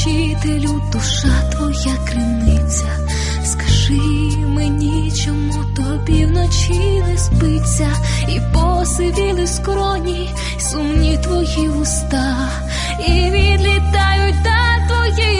вчителю, душа твоя криниця, скажи мені, чому тобі вночі не спиться, і посивіли скроні, сумні твої уста, і відлітають та твої.